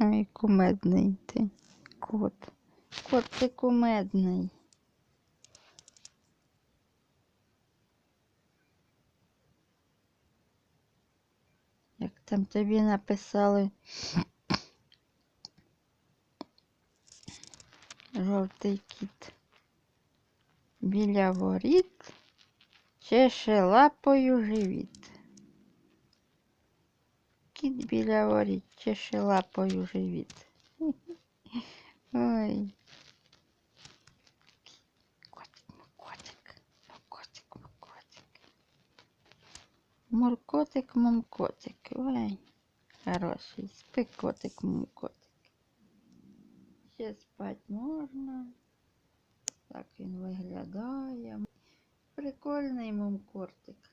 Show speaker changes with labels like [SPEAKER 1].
[SPEAKER 1] Ой, кумедний ти. Кот. Кот, ти кумедний. Як там тобі написали жовтий кіт біля воріт чеше лапою живіт. Кіт біля воріт чеше лапою живіт. Ой. Котик, муркотик, муркотик, муркотик. Муркотик, мумкотик. Ой, хороший. Спи, котик, мумкотик. Ще спать можна. Так він виглядає. Прикольний мумкортик.